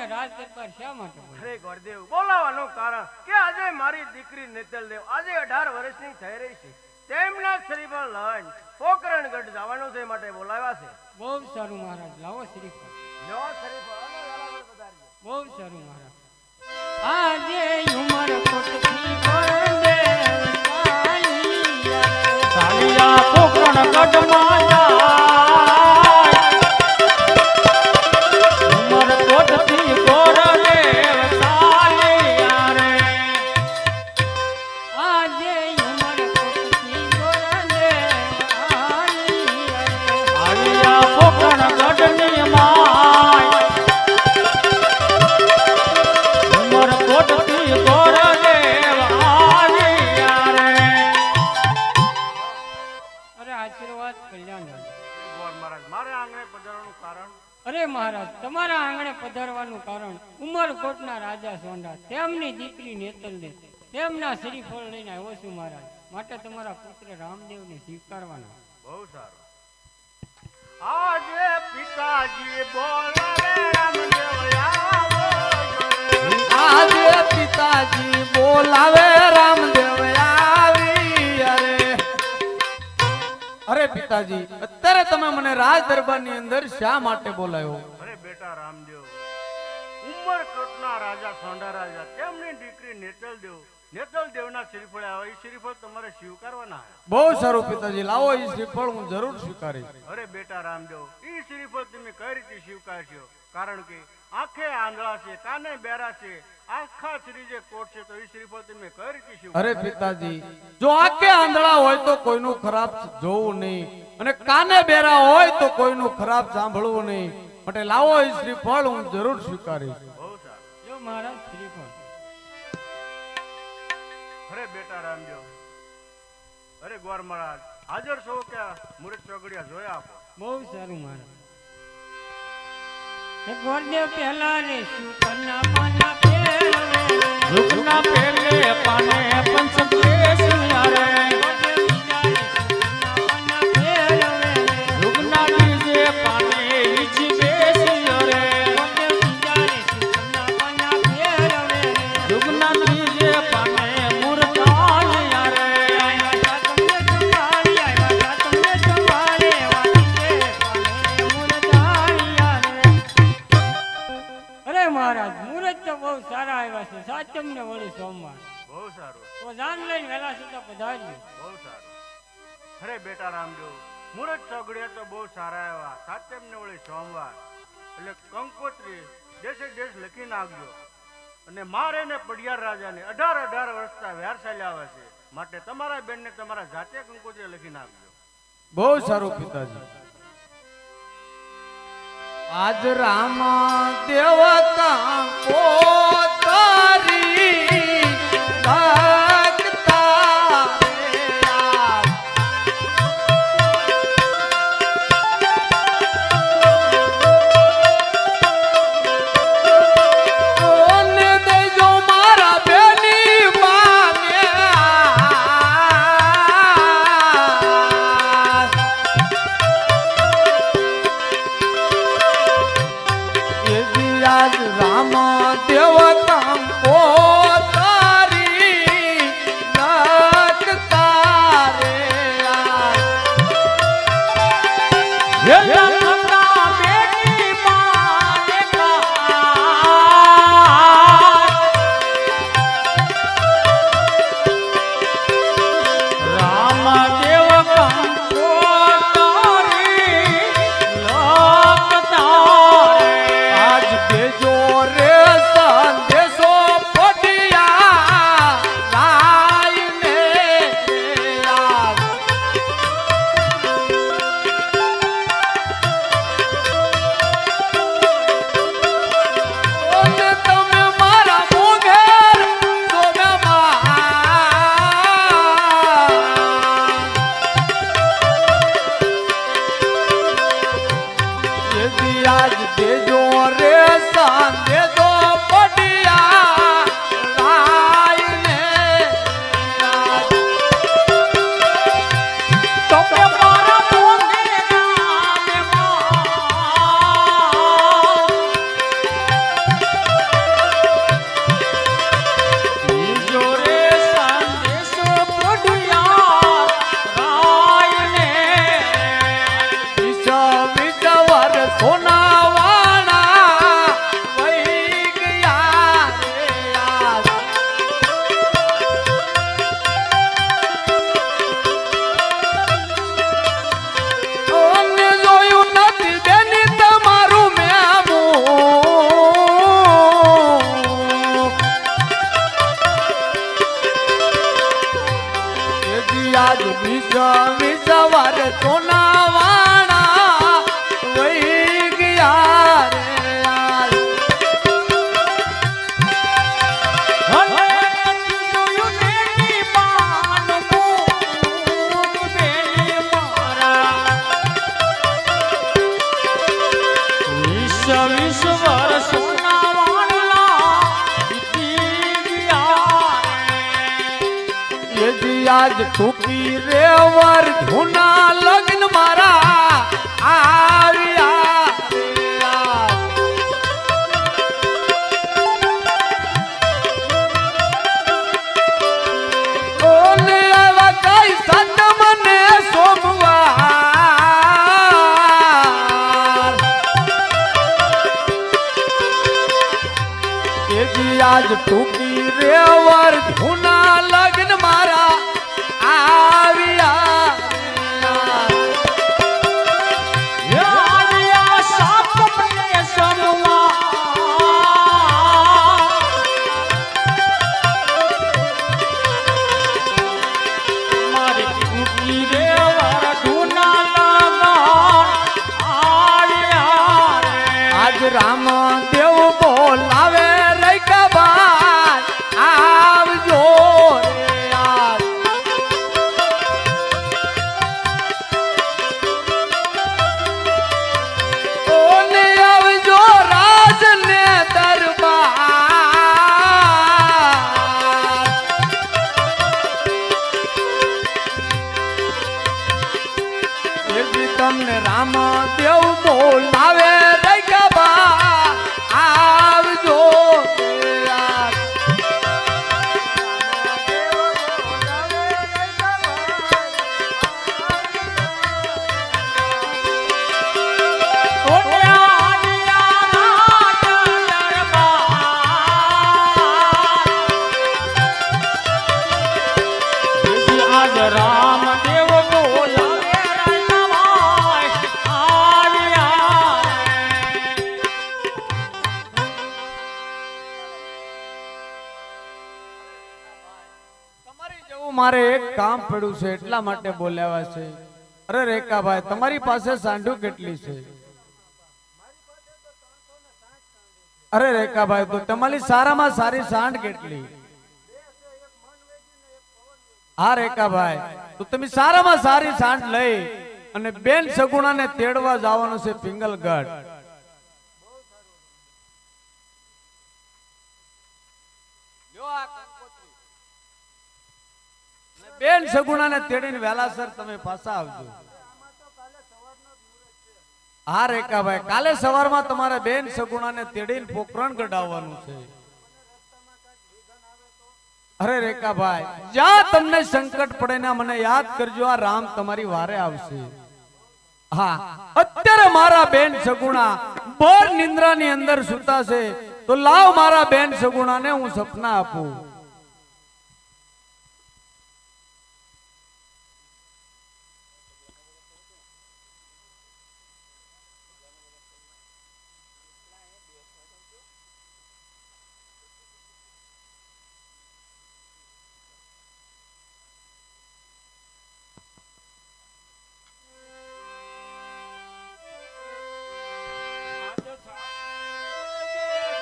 અમને રાજ દરબાર શા માટે અરે ગોરદેવ બોલાવાનું કારણ કે આજે મારી દીકરી નેતલ દેવ આજે અઢાર વર્ષની થઈ રહી છે. તેમના શ્રીફળ લઈને પોકરણગઢ જવાનું છે માટે બોલાવ્યા છે. બહુ સારું મહારાજ લાવો શ્રીફળ. લો શ્રીફળ અને વેલાવળ પધારજો. બહુ સારું મહારાજ. આજે ઉમર કોટથી ગોરદેવ સાલિયા પોકરણગઢ ચાલિયા અરે મહારાજ તમારા આંગણે પધારવાનું કારણ ઉમરકોટના રાજા સોંડા તેમની દીકરી નેતલને. તેમના શ્રીફળ લઈને આવ્યો છું મહારાજ. માટે તમારા પુત્ર રામદેવને સ્વીકારવાના. બહુ સારું. આજે પિતાજી બોલાવે રામદેવ આજે પિતાજી બોલાવે અરે પિતાજી, અત્યારે તમે મને રાજ દરબારની અંદર શા માટે બોલાયો? અરે બેટા રામદેવ ઉમરકોટના રાજા સોંડા રાજા, તેમની દીકરી નેતલ દેવ નેતલ દેવના શ્રીફળ આવે એ શ્રીફળ તમારે સ્વીકારવાના બહુ સારું પિતાજી લાવો એ શ્રીફળ હું જરૂર સ્વીકારીશ. અરે બેટા રામદેવ એ શ્રીફળ તમે કઈ રીતે સ્વીકારશો? કારણ કે આંખે આંધળા છે કાને બેરા છે આખા શ્રી જે કોટ છે તો એ શ્રીફળ તમે કઈ રીતે? અરે પિતાજી જો આંખે આંધળા હોય તો કોઈનું ખરાબ જોવું નહીં. અને કાને બેરા હોય તો કોઈનું ખરાબ સાંભળવું નહીં. માટે લાવો એ શ્રીફળ હું જરૂર સ્વીકારીશ. બહુ સારું. જો મહારાજ શ્રીફળ અરે રામદેવ અરે ગોર મહારાજ હાજર છો કે મુરત ચોગડિયા જોયા આપો? બહુ સારું મહારાજ. ગોરદેવ પહેલા રે શુકરના પાના પેલે રે. પેલે પાને પંચકેશ યારે બેટા રામદેવ મુરત ચોગડિયા તો બહુ સારા એવા. સાતમ ને વળી સોમવાર. એટલે કંકોત્રી દેશે દેશ લખી નાખજો. અને મારે ને પડિયાર રાજાને અઢાર અઢાર વર્ષના વ્યાર ચાલ્યા આવે છે. માટે તમારા બેનને તમારા જાતે કંકોત્રી લખી નાખજો. બહુ સારું પિતાજી. આજ રામ દેવ આજ ટૂંકી રે છે, એટલા માટે બોલાવ્યા છે. અરે રેખાભાઈ, તમારી પાસે સાંઢું કેટલી છે? અરે રેખાભાઈ, તો તમારી સારામાં સારી સાંઢ કેટલી? હા, રેખાભાઈ, તો તમે સારામાં સારી સાંઢ લઈ અને બેન સગુણાને તેડવા જવાનું છે પિંગલગઢ લ્યો આ કંકોત્રી. અને બેન સગુણાને તેડીને વેલાસર તમે પાછા આવજો. હા, રેખાભાઈ, કાલે સવારમાં તમારે બેન સગુણાને તેડીને પોકરણ કઢાવવાનું છે. અરે રેખાભાઈ, જ્યાં તમને સંકટ પડે ને મને યાદ કરજો, આ રામ તમારી વારે આવશે. હા, અત્યારે મારા બેન સગુણા બોર નિંદ્રાની અંદર સુતા છે, તો લાવ મારા બેન સગુણાને હું સપના આપું.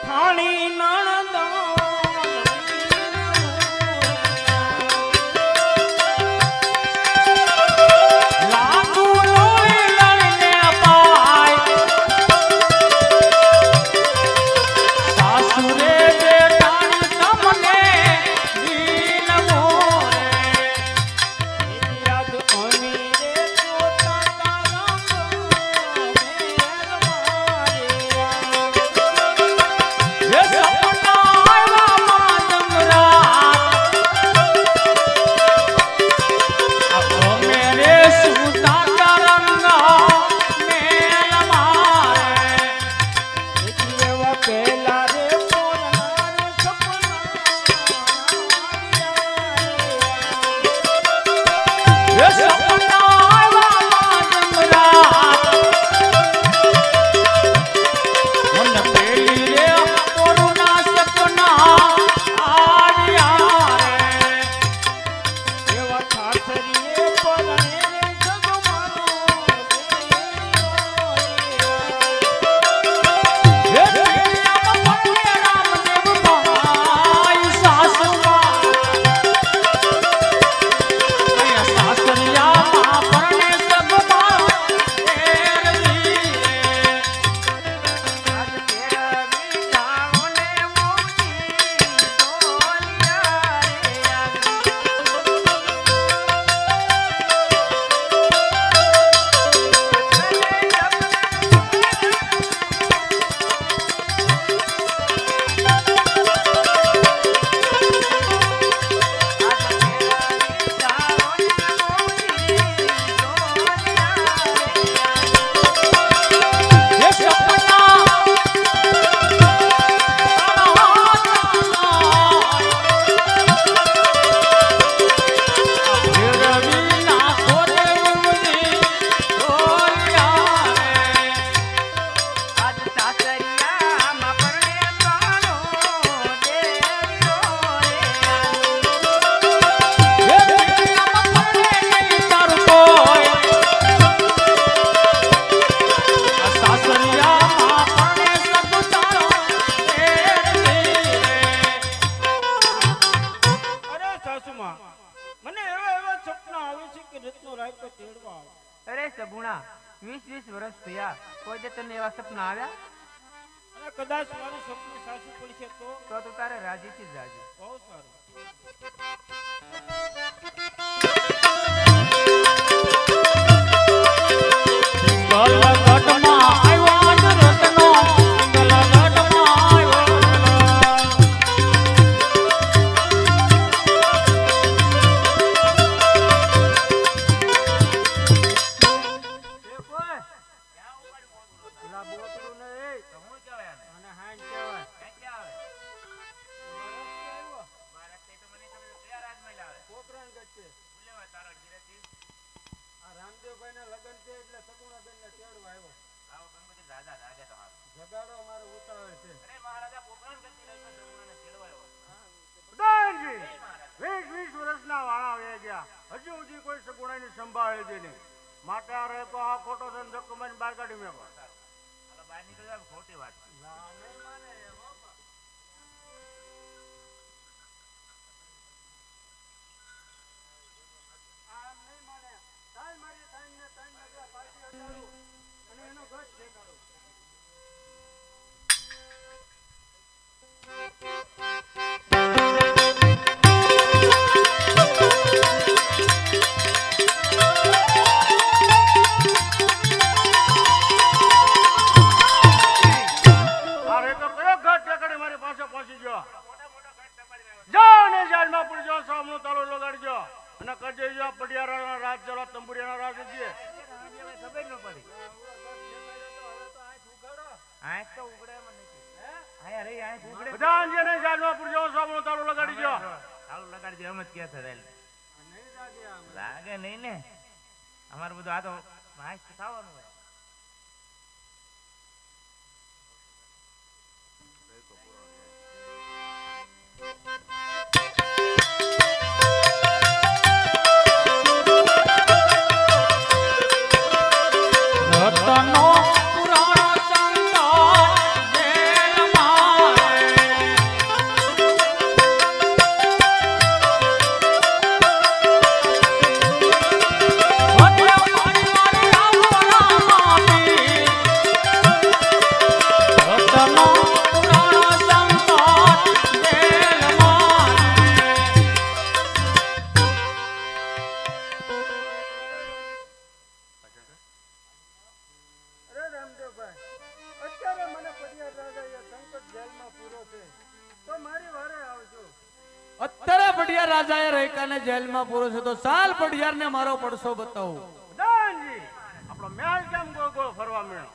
ખાણી ના, નહીં Thank એ જાળમાં પૂરજો સામનો તાળો લગાડજો અને કરજે જો પડિયારાના રાજ ચલો તંબુરિયાના રાજ દીએ ખબર ન પડી આંખ તો ઉગડે એમ નથી આયા રે આંખ ઉગડે હાલું એમ કે છે લાગે નહીં ને? અમારું બધું આ તો અત્યારે પડિયાર રાજાએ રૈકાને જેલમાં પૂરો છે તો સાલ પડિયારને મારો પડસો બતાવો. આપણો કેમ ફરવા મેળો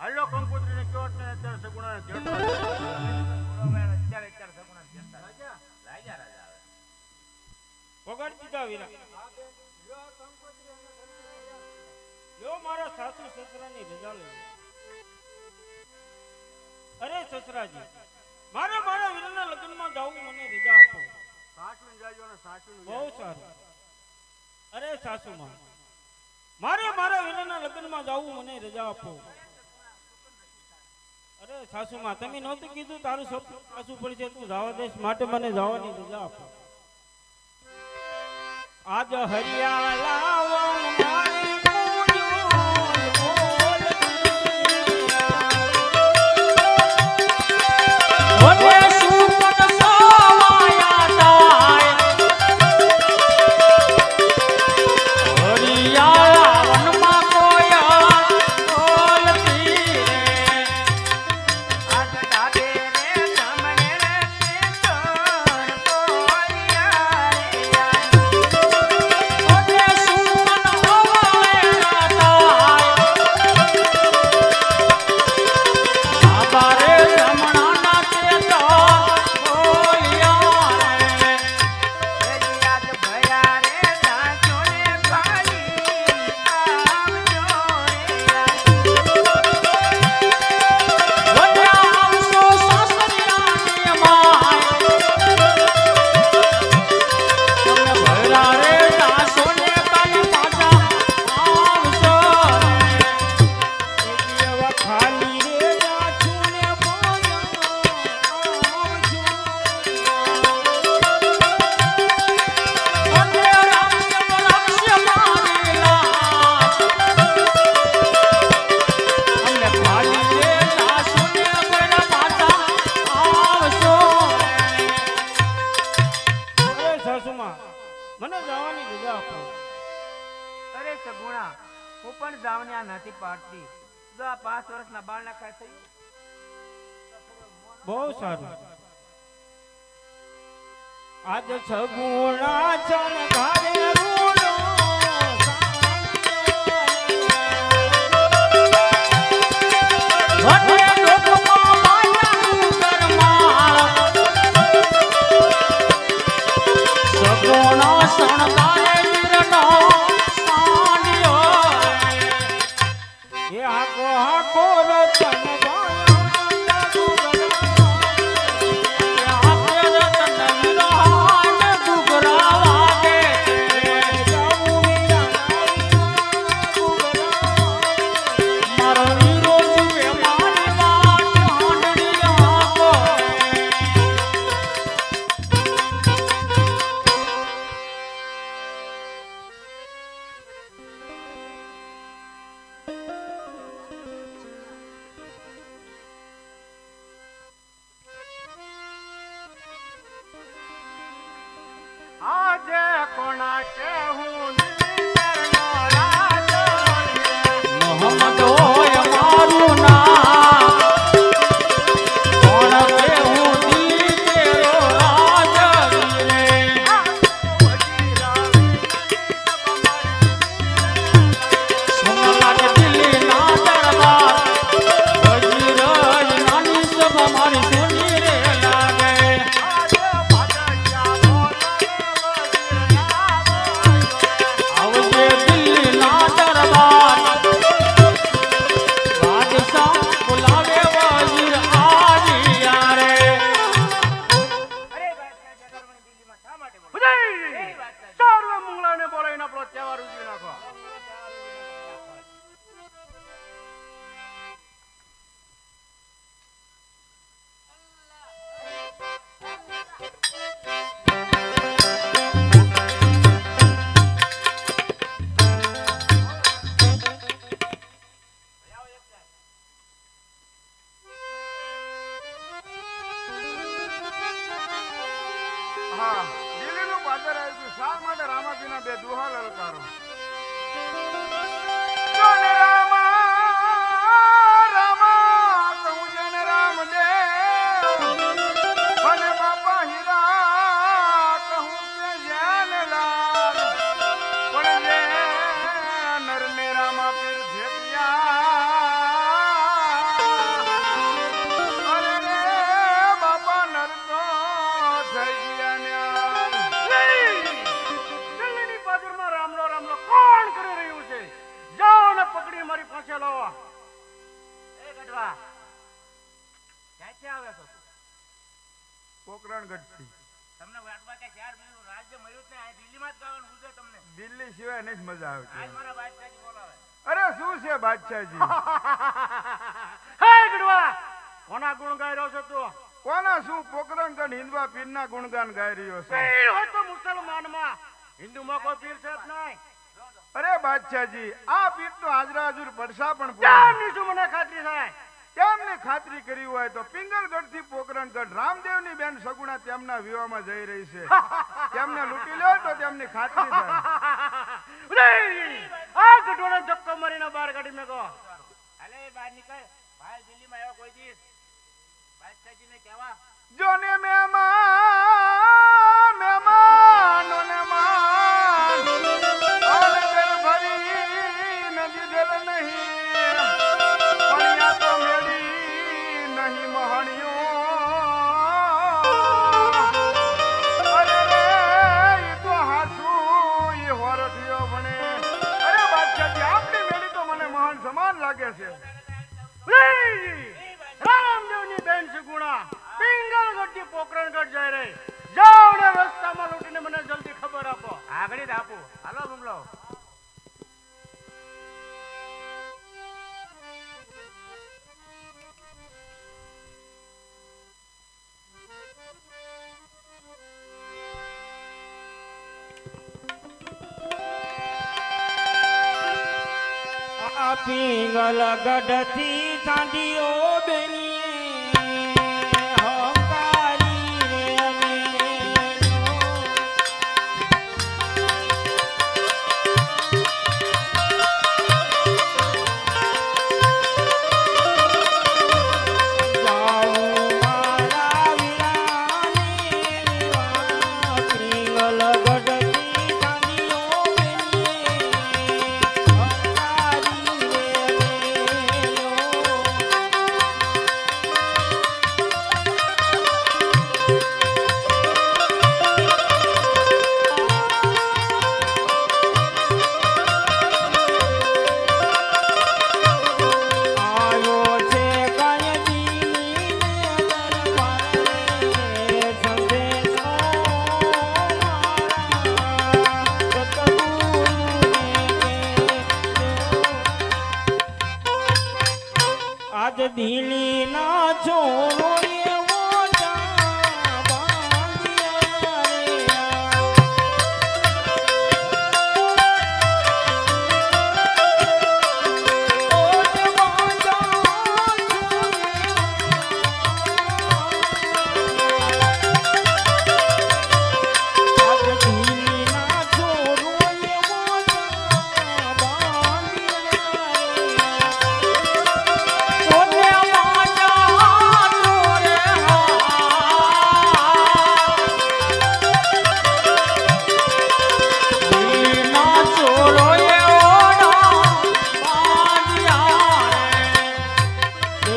હાલો કંકોત્રીને કયો ને અત્યારે સગુણાને તેડવા અત્યારે અત્યારે સગુણા જતા રાજા રાજા રાજા વગાડ દીધા વીરા. લ્યો મારા સાસુ સસરાની રજા લેવી અરે સસરાજી મારે મારા વીરના લગ્નમાં જવું મને રજા આપો. સાચું જાજો ને સાચું બહુ સારું. અરે સાસુમાં મારે મારા વીરના લગ્નમાં જવું મને રજા આપો. અરે સાસુમાં તમે નહોતું કીધું તારું સપનું પાછું પડશે તું જવા દેશ માટે મને જવાની રજા આપો. આજ હરિયાળા અરે સગુણા હું પણ જાવન્યા નથી પાડતી. જો આ પાંચ વર્ષના બાળ નાખા થયું બહુ સારું. આજ સગુણા ચણ ઘારે રૂડો. મારી શા માટે રામાજીના બે દુહા લલકારો પોકરણગઢથી તમને વાટવા કે ચાર મહિનું રાજ્ય મળ્યું જ આ દિલ્હીમાં જ ગાવાનું ઉજે તમને. દિલ્હી સિવાય નહીં મજા આજ મારા બાદશાહજી બોલાવે. અરે શું છે બાદશાહજી? હે ગડવા કોના ગુણ ગાઈ રહ્યો છો તું? કોના શું પોકરણગઢ હિન્દવા પીરના ગુણગાન ગાઈ રહ્યો છે? હોય તો મુસલમાનમાં. હિન્દુમાં કોઈ પીર છે નહીં. અરે બાદશાહજી આ પીર તો હાજરા હાજર પડશા પણ મને ખાતરી થાય? તેમને ખાતરી કરી હોય તો પિંગલગઢથી પોકરણગઢ રામદેવની બેન સગુણા તેમના વિવાહમાં જઈ રહી છે. તેમને લૂંટી લો તો તેમની ખાતરી થાય. આ ગઢોડો ધક્કો મારીને બહાર કાઢી મેકો. હાલે બહાર નીકળ. ભાઈ દિલ્હીમાં આવ્યો કોઈ દિવસ. બાદશાહજીને કહેવા. જોને મહેમાન નહીં મહણિયો અરે રે ઈ તો હાસું ઈ તો મને મહાન સમાન લાગે છે. રામદેવની બેન સુગુણા પિંગલગઢથી પોકરણગઢ જઈ રહી જાઓ ને રસ્તામાં મને જલ્દી ખબર આપો. આગળ જ આપો. હાલો બુમલો પિંગલ ગઢથી ચાંદીઓ બેની દિલી ના છોડ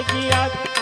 ગયા